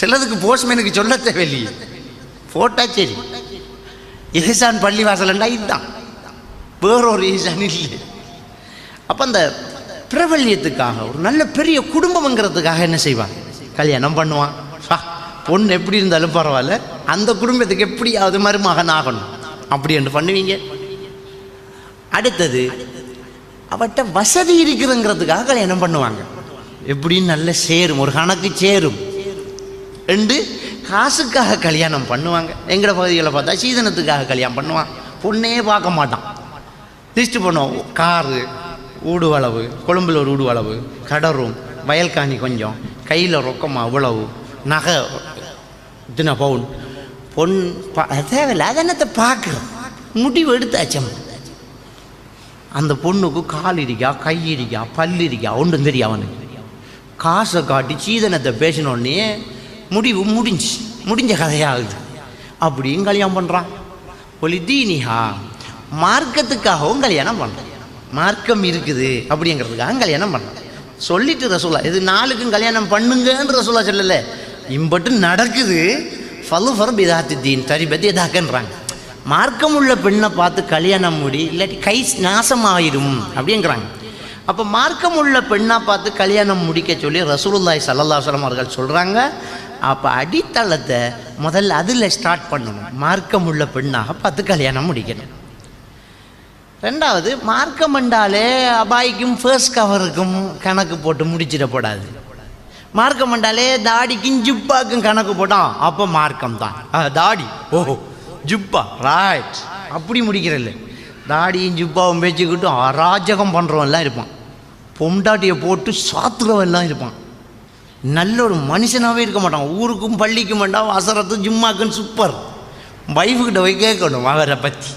சிலதுக்கு போஸ்ட்மேனுக்கு சொல்ல தேவையில்லையே. போட்டா சரி. எஹிசான் பள்ளி வாசலண்டா இதுதான் வேறொரு ஈசான் இல்லை. அப்போ அந்த பிரபல்யத்துக்காக ஒரு நல்ல பெரிய குடும்பம்ங்கிறதுக்காக என்ன செய்வான்? கல்யாணம் பண்ணுவான். சா பொண்ணு எப்படி இருந்தாலும் பரவாயில்ல. அந்த குடும்பத்துக்கு எப்படியாவது மருமகன் ஆகணும். அப்படி என்று பண்ணுவீங்க. அடுத்தது அவட்ட வசதி இருக்குதுங்கிறதுக்காக கல்யாணம் பண்ணுவாங்க. எப்படின்னு நல்ல சேரும் ஒரு கணக்கு சேரும். ரெண்டு காசுக்காக கல்யாணம் பண்ணுவாங்க. எங்கட பகுதிகளை பார்த்தா சீதனத்துக்காக கல்யாணம் பண்ணுவான். பொண்ணே பார்க்க மாட்டான். லிஸ்ட்டு பண்ணுவோம். காரு ஊடுவளவு அளவு ஒரு ஊடு அளவு கடரும் வயல்காணி கொஞ்சம் கையில் ரொக்கமாக அவ்வளவு நகை இத்தனை பவுன் பொன் தேவையில்ல அதை என்னத்தை பார்க்குறோம். முடிவு எடுத்தாச்சம் அந்த பொண்ணுக்கு கால் இருக்கா கை இருக்கா பல் இருக்கா ஒன்றும் தெரியும் அவனுக்கு. காசை காட்டி சீதனத்தை பேசினோடனே முடிவு முடிஞ்சு முடிஞ்ச கதையாகுது. அப்படியும் கல்யாணம் பண்ணுறான் ஒலி தீனிஹா மார்க்கத்துக்காகவும் கல்யாணம் பண்ணுறான் மார்க்கம் இருக்குது அப்படிங்கிறதுக்காக கல்யாணம் பண்ணுறான் சொல்லிட்டு ரசூலா இது நாளுக்கும் கல்யாணம் பண்ணுங்கன்னு ரசூலா சொல்லலை. இம்பட்டு நடக்குது. ஃபலு ஃபர் பிதாத்தி தீன் தரிபத்தி எதாக்கன்றாங்க மார்க்கம் உள்ள பெண்ணை பார்த்து கல்யாணம் முடி இல்லாட்டி கை நாசமாயிரும் அப்படிங்கிறாங்க. அப்போ மார்க்கம் உள்ள பெண்ணாக பார்த்து கல்யாணம் முடிக்க சொல்லி ரசூலுல்லாய் சல்லல்லா சொல்லம் அவர்கள் சொல்கிறாங்க அப்போ அடித்தளத்தை முதல்ல அதில் ஸ்டார்ட் பண்ணணும். மார்க்கம் உள்ள பெண்ணாக பார்த்து கல்யாணம் முடிக்கணும். ரெண்டாவது மார்க்கம் என்றாலே அபாய்க்கும் ஃபர்ஸ்ட் கவருக்கும் கணக்கு போட்டு முடிச்சிடப்படாது. மார்க்கம் என்றாலே தாடிக்கும் ஜிப்பாக்கும் கணக்கு போட்டான் அப்போ மார்க்கம் தான். ஆ, தாடி. ஓஹோ ஜிப்பா. ராய்ட் அப்படி முடிக்கிறல்ல. தாடியும் ஜிப்பாவும் பேச்சுக்கிட்டும் அராஜகம் பண்ணுறவன்லாம் இருப்பான். பொண்டாட்டியை போட்டு சாத்துறவன்லாம் இருப்பான். நல்ல ஒரு மனுஷனாகவே இருக்க மாட்டான். ஊருக்கும் பள்ளிக்கும் வேண்டாம் வசரத்தும் ஜிம்மாக்குன்னு சூப்பர் வைஃபுக்கிட்ட போய் கேட்கணும் அவரை பற்றி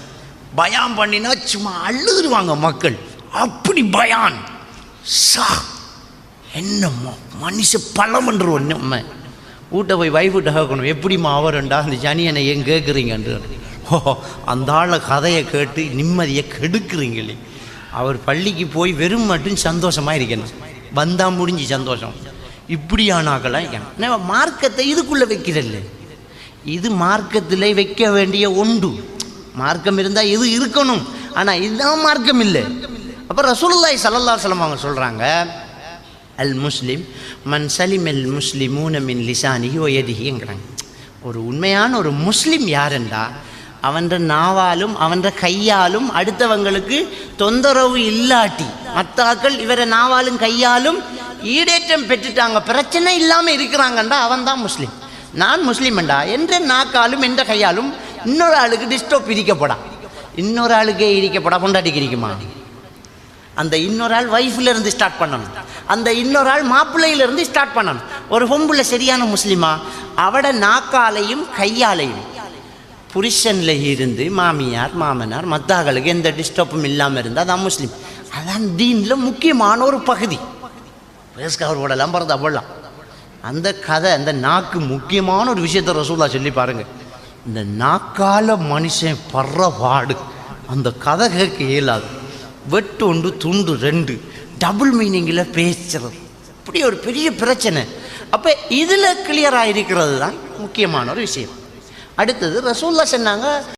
பயான் பண்ணினா சும்மா அழுதுருவாங்க மக்கள். அப்படி பயான். சா என்னம்மா மனுஷ பழமன்றோம் நம்ம. வீட்டை போய் வைஃபுகிட்ட கேட்கணும் எப்படிம்மா அவருண்டா? அந்த சனியனை ஏன் கேட்குறீங்கன்ற. ஓ அந்த ஆளை கதையை கேட்டு நிம்மதியை கெடுக்குறீங்களே. அவர் பள்ளிக்கு போய் வெறும் மட்டும் சந்தோஷமாக இருக்கணும். வந்தால் முடிஞ்சு சந்தோஷம். இப்படியான மார்க்கத்தை இதுக்குள்ளே வைக்கிறல்ல? இது மார்க்கத்தில் வைக்க வேண்டிய ஒன்று. மார்க்கம் இருந்தால் இது இருக்கணும். ஆனால் இதுதான் மார்க்கம் இல்லை. அப்போ ரசூலுல்லாய் சல்லல்லா சலம் அவங்க சொல்கிறாங்க அல் முஸ்லிம் மன் சலிம் அல் முஸ்லிம் ஊனமின் லிசானிஹி ஒயதிஹிங்கிறாங்க ஒரு உண்மையான ஒரு முஸ்லீம் யாருண்டா? அவன்ற நாவாலும் அவன்ற கையாலும் அடுத்தவங்களுக்கு தொந்தரவு இல்லாட்டி மத்தாக்கள் இவரை நாவாலும் கையாலும் ஈடேற்றம் பெற்றுட்டாங்க பிரச்சனை இல்லாமல் இருக்கிறாங்கண்டா அவன் தான் முஸ்லீம். நான் முஸ்லீம்ண்டா என்ற நாக்காலும் என்ற கையாலும் இன்னொரு ஆளுக்கு டிஸ்டர்ப் இரிக்கப்படா இன்னொரு ஆளுக்கே இரிக்கப்படா பொண்டாட்டிக்கு இருக்குமா அந்த இன்னொரு ஆள் ஒய்ஃப்ல இருந்து ஸ்டார்ட் பண்ணணும். அந்த இன்னொரு ஆள் மாப்பிள்ளையிலிருந்து ஸ்டார்ட் பண்ணணும். ஒரு பொம்புல சரியான முஸ்லீமா? அவட நாக்காலையும் கையாலையும் புருஷனில் இருந்து மாமியார் மாமனார் மத்தாக்களுக்கு எந்த டிஸ்டர்பும் இல்லாமல் இருந்தால் அதான் முஸ்லீம். அதான் தீனில் முக்கியமான ஒரு பகுதி. பேஸ்கவர் போடலாம் பிறந்தா அந்த கதை அந்த நாக்கு முக்கியமான ஒரு விஷயத்த ரசூலா சொல்லி பாருங்க. இந்த நாக்கால மனுஷன் படுற பாடு அந்த கதை கேட்க இயலாது. வெட்டு ஒன்று துண்டு ரெண்டு. டபுள் மீனிங்கில் பேசுறது. இப்படி ஒரு பெரிய பிரச்சனை. அப்போ இதில் கிளியராக இருக்கிறது தான் முக்கியமான ஒரு விஷயம். அடுத்தது ரசூல்லா சொன்னாங்க